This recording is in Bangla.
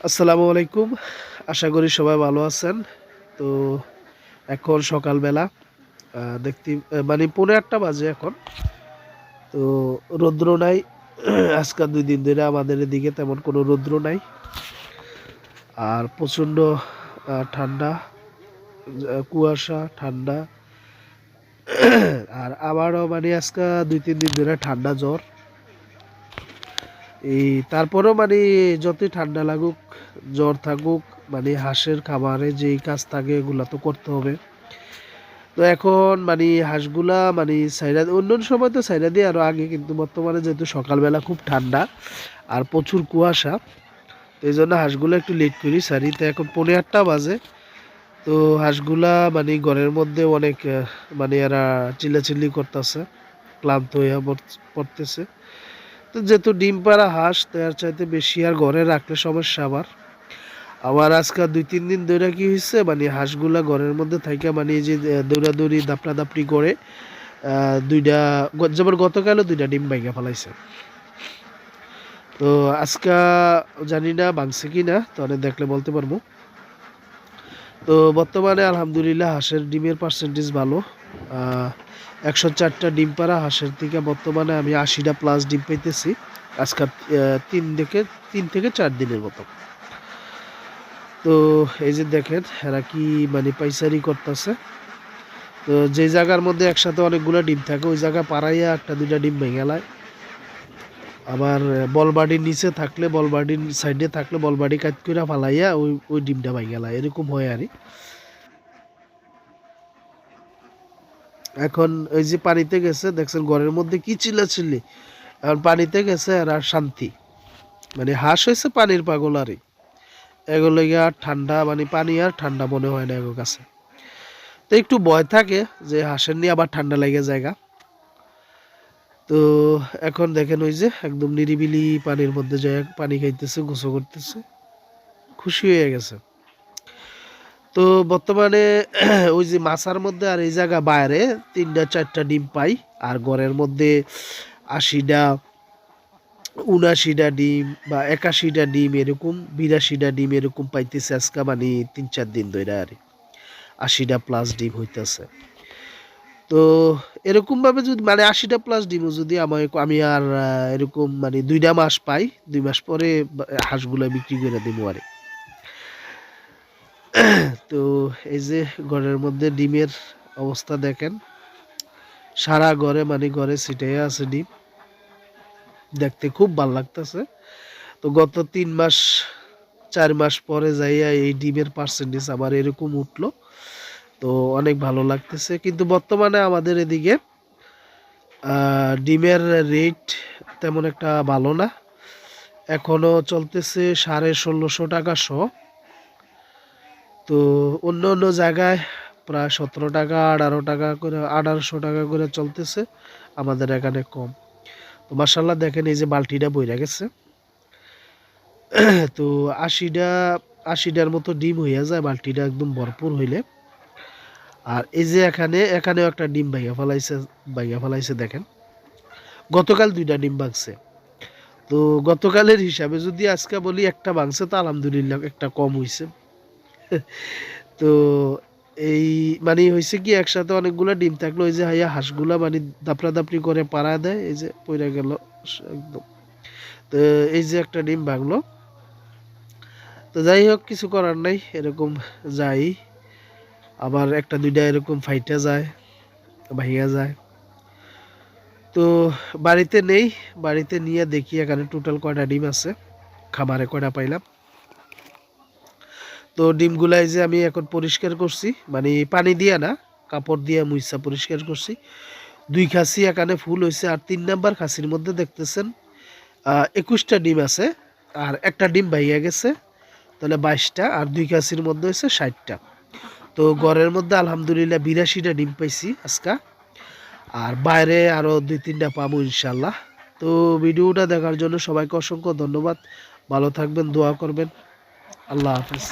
আসসালামু আলাইকুম। আশা করি সবাই ভালো আছেন। তো এখন সকালবেলা দেখতে মানে পনেরো একটা বাজে এখন। তো রৌদ্র নাই। আজকাল দুই দিন ধরে আমাদের এদিকে তেমন কোনো রৌদ্র নাই। আর প্রচণ্ড ঠান্ডা কুয়াশা, ঠান্ডা। আর আবারও মানে আজকে দুই তিন দিন ধরে ঠান্ডা জ্বর। এই, তারপরেও মানে যতই ঠান্ডা লাগুক জ্বর থাকুক মানে হাঁসের খাবারে যেই কাজ থাকে এগুলা তো করতে হবে। তো এখন মানে হাঁসগুলা মানে সাইডা অন্য সময় তো সাইডা দিয়ে আরও আগে, কিন্তু বর্তমানে যেহেতু সকালবেলা খুব ঠান্ডা আর প্রচুর কুয়াশা, তো এই জন্য হাঁসগুলো একটু লেট করি। সারি তো এখন পনেরো আটটা বাজে, তো হাঁসগুলা মানে ঘরের মধ্যে অনেক মানে এরা চিল্লাচিল্লি করতেছে, ক্লান্ত হয়ে পড়তেছে। তো যেহেতু ডিম পাড়া হাঁস, তো এর চাইতে বেশি আর ঘরে রাখলে সমস্যা আবার। আবার আজকে দুই, তিন দিন দৌড়া কি হয়েছে মানে হাঁসগুলা ঘরের মধ্যে থাকে মানে যে দৌড়াদৌড়ি দাপড়া দাপড়ি করে দুইটা যেমন গতকালও দুইটা ডিম ভাইগা ফেলাইছে। তো আজকে জানি না ভাঙছে কি না, তো অনেক দেখলে বলতে পারব। তো বর্তমানে আলহামদুলিল্লাহ হাঁসের ডিমের পার্সেন্টেজ ভালো একশো চারটা ডিম পাড়া হাঁসের থেকে বর্তমানে আমি আশিটা প্লাস ডিম পাইতেছি আজকাল তিন থেকে তিন থেকে চার দিনের মতো। তো এই যে দেখেন, এরা কি মানে পাইসারি করতেছে। তো যে জায়গার মধ্যে একসাথে অনেকগুলো ডিম থাকে, ওই জায়গা পাড়াইয়া একটা দুইটা ডিম ভেঙে লায়। আবার বলবাড়ির নিচে থাকলে বলবাড়ির সাইডে থাকলে বলবাড়ি কাট করে ফালাইয়া ওই ওই ডিমটা ভেঙে লায়। এরকম হয় আর এখন ওই যে পানিতে গেছে, দেখছেন ঘরের মধ্যে কি চিল্লাচিল্লি। এখন পানিতে গেছে আর শান্তি। মানে হাঁস হয়েছে পানির পাগল আরই এগুলো আর ঠান্ডা মানে পানি আর ঠান্ডা মনে হয় না এগুলোর কাছে। তো একটু ভয় থাকে যে হাঁসের নিয়ে আবার ঠান্ডা লেগে জায়গা তো এখন দেখেন ওই যে একদম নিরিবিলি পানির মধ্যে যায়, পানি খাইতেছে, গোসল করতেছে। খুশি হয়ে গেছে। তো বর্তমানে ওই যে মাছার মধ্যে আর এই জায়গা বাইরে তিনটা, চারটা ডিম পাই, আর ঘরের মধ্যে আশিটা উনাশিটা ডিম বা একাশিটা ডিম এরকম, বিরাশিটা ডিম এরকম পাইতেছে আজকে মানে তিন চার দিন ধরে আর। আশিটা প্লাস ডিম হইতেছে। তো এরকমভাবে যদি মানে আশিটা প্লাস ডিমও যদি আমার আমি আর এরকম মানে দুইটা মাস পাই, দুই মাস পরে হাঁসগুলো বিক্রি করে দিব আরে। তো এই যে ঘরের মধ্যে ডিমের অবস্থা দেখেন, সারা ঘরে মানে ঘরে ছিটাই আছে ডিম। দেখতে খুব ভালো লাগতেছে। তো গত তিন মাস, চার মাস পরে যাইয়া এই ডিমের পার্সেন্টেজ আবার এরকম উঠল। তো অনেক ভালো লাগতেছে। কিন্তু বর্তমানে আমাদের এদিকে ডিমের রেট তেমন একটা ভালো না। এখনও চলতেছে সাড়ে ষোলোশো টাকা শ। তো অন্য অন্য জায়গায় প্রায় সতেরো টাকা, আঠারো টাকা করে, আঠারোশো টাকা করে চলতেছে। আমাদের এখানে কম। তো মার্শাল্লাহ দেখেন এই যে বালতিটা বইরা গেছে। তো আশিটা, আশিটার মতো ডিম হইয়া যায়, বালতিটা একদম ভরপুর হইলে। আর এই যে এখানে, এখানেও একটা ডিম ভাইয়া ফেলাইছে ভাইয়া ফেলাইছে দেখেন। গতকাল দুইটা ডিম ভাঙছে। তো গতকালের হিসাবে যদি আজকে বলি একটা ভাঙছে, তো আলহামদুলিল্লাহ একটা কম হইছে। তো এই মানে হয়েছে কি, একসাথে অনেকগুলা ডিম থাকল, ওই যে হাইয়া হাঁসগুলা মানে দাপড়া দাপড়ি করে পাড়া দেয়, এই যে পড়ে গেল একদম। তো এই যে একটা ডিম ভাঙলো। তো যাই হোক, কিছু করার নাই, এরকম যাই। আবার একটা দুইটা এরকম ফাইটা যায়, ভাইয়া যায়। তো বাড়িতে নেই, বাড়িতে নিয়ে দেখি এখানে টোটাল কয়টা ডিম আছে, খামারে কয়টা পাইলাম। তো ডিমগুলাই যে আমি এখন পরিষ্কার করছি মানে পানি দিয়া না, কাপড় দিয়ে মুইসা পরিষ্কার করছি। দুই খাসি এখানে ফুল হয়েছে আর তিন নাম্বার খাসির মধ্যে দেখতেছেন একুশটা ডিম আছে আর একটা ডিম ভাইয়া গেছে, তাহলে বাইশটা আর দুই খাসির মধ্যে হয়েছে ষাটটা। তো ঘরের মধ্যে আলহামদুলিল্লাহ বিরাশিটা ডিম পাইছি আজকা, আর বাইরে আরও দুই তিনটা পাবো ইনশাল্লাহ। তো ভিডিওটা দেখার জন্য সবাইকে অসংখ্য ধন্যবাদ। ভালো থাকবেন, দোয়া করবেন। আল্লাহ হাফেজ